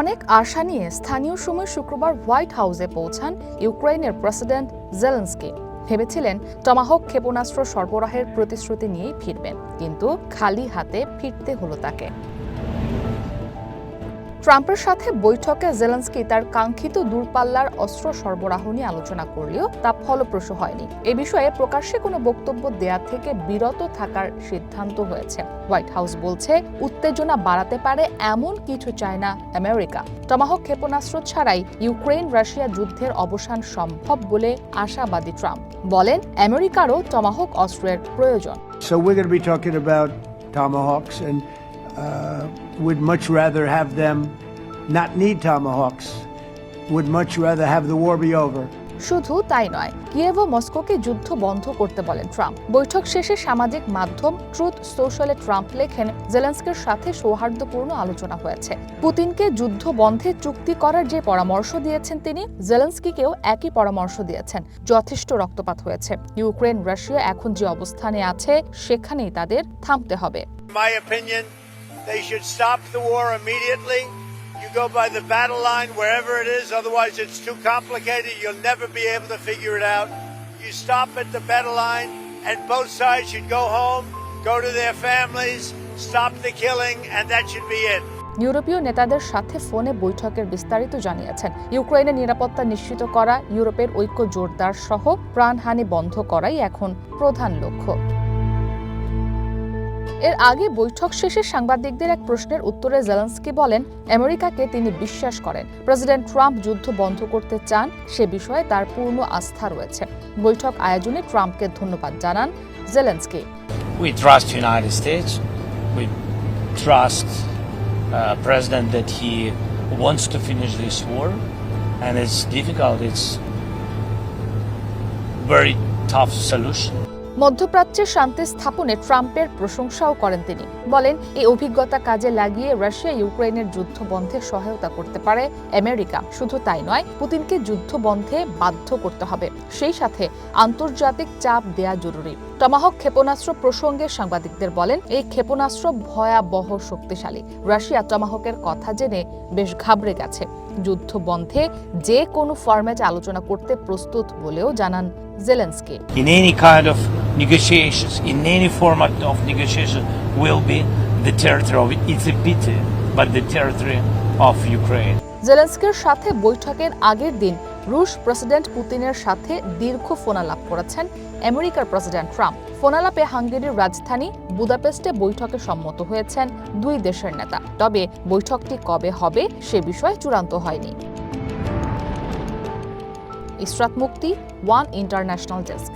অনেক আশা নিয়ে স্থানীয় সময় শুক্রবার হোয়াইট হাউসে পৌঁছান ইউক্রেনের প্রেসিডেন্ট জেলেন্সকি। ভেবেছিলেন টমাহক ক্ষেপণাস্ত্র সরবরাহের প্রতিশ্রুতি নিয়েই ফিরবেন, কিন্তু খালি হাতে ফিরতে হলো তাকে। ট্রাম্পের সাথে বৈঠকে জেলেন্সকি তার কাঙ্ক্ষিত দূরপাল্লার অস্ত্র সরবরাহ নিয়ে আলোচনা করলেও তা ফলপ্রসূ হয়নি। এ বিষয়ে প্রকাশ্যে কোনো বক্তব্য দেয়া থেকে বিরত থাকার সিদ্ধান্ত হয়েছে। হোয়াইট হাউস বলছে উত্তেজনা বাড়াতে পারে এমন কিছু চায় না আমেরিকা। টমাহক ক্ষেপণাস্ত্র ছাড়াই ইউক্রেন রাশিয়া যুদ্ধের অবসান সম্ভব বলে আশাবাদী ট্রাম্প। বলেন আমেরিকারও টমাহক অস্ত্রের প্রয়োজন। So we're going to be talking about tomahawks, and uh, would much rather have them not need tomahawks. Would much rather have the war be over. শুধু তাই নয় কিয়েভ ও মস্কোকে যুদ্ধ বন্ধ করতে বলেন ট্রাম্প বৈঠক শেষে সামাজিক মাধ্যম ট্রুথ সোশ্যালে ট্রাম্প লেখেন জেলেন্সকের সাথে সৌহার্দ্যপূর্ণ আলোচনা হয়েছে পুতিনকে যুদ্ধ বন্ধে চুক্তি করার যে পরামর্শ দিয়েছেন তিনি জেলেন্সকিকেও একই পরামর্শ দিয়েছেন যথেষ্ট রক্তপাত হয়েছে ইউক্রেন রাশিয়া এখন যে অবস্থানে আছে সেখানেই তাদের থামতে হবে my opinion, they should stop the war immediately. You go by the battle line wherever it is, otherwise, it's too complicated. You'll never be able to figure it out. You stop at the battle line, and both sides should go home, go to their families, stop the killing, and that should be it. ইউরোপীয় নেতাদের সাথে ফোনে বৈঠকের বিস্তারিত জানিয়েছেন ইউক্রেনের নিরাপত্তা নিশ্চিত করা ইউরোপের ঐক্য জোরদার সহ প্রাণহানি বন্ধ করাই এখন প্রধান লক্ষ্য এর আগে বৈঠক শেষে সাংবাদিকদের এক প্রশ্নের উত্তরে জেলেন্সকি বলেন আমেরিকাকে তিনি বিশ্বাস করেন প্রেসিডেন্ট ট্রাম্প যুদ্ধ বন্ধ করতে চান সে বিষয়ে তার পূর্ণ আস্থা রয়েছে বৈঠক আয়োজনে ট্রাম্পকে ধন্যবাদ জানান Zelensky trust United States. We trust uh, President that he wants to finish this war, and it's difficult. It's very tough solution. মধ্যপ্রাচ্যে শান্তি স্থাপনে ট্রাম্পের প্রশংসাও করেন তিনি। বলেন, এই অভিজ্ঞতা কাজে লাগিয়ে রাশিয়া ইউক্রেনের যুদ্ধ বন্ধে সহায়তা করতে পারে আমেরিকা। শুধু তাই নয়, পুতিনকে যুদ্ধ বন্ধে বাধ্য করতে হবে। সেই সাথে আন্তর্জাতিক চাপ দেয়া জরুরি। টমাহক ক্ষেপণাস্ত্র প্রসঙ্গে সাংবাদিকদের বলেন এই ক্ষেপণাস্ত্র ভয়াবহ শক্তিশালী। রাশিয়া টমাহকের কথা জেনে বেশ ঘাবড়ে গেছে। যুদ্ধ বন্ধে যে কোনো ফরম্যাটে আলোচনা করতে প্রস্তুত বলেও জানান Zelensky. In any kind of negotiations, in any format of negotiation, will be the territory of it's a pity, but the territory of Ukraine. জেলেন্সকির সাথে বৈঠকের আগের দিন রুশ প্রেসিডেন্ট পুতিনের সাথে দীর্ঘ ফোনালাপ করেছেন আমেরিকার প্রেসিডেন্ট ট্রাম্প। ফোনালাপে হাঙ্গেরির রাজধানী বুদাপেস্টে বৈঠকে সম্মত হয়েছেন দুই দেশের নেতা। তবে বৈঠকটি কবে হবে সে বিষয়ে চূড়ান্ত হয়নি। ইসরাত মুক্তি ওয়ান ইন্টারন্যাশনাল ডেস্ক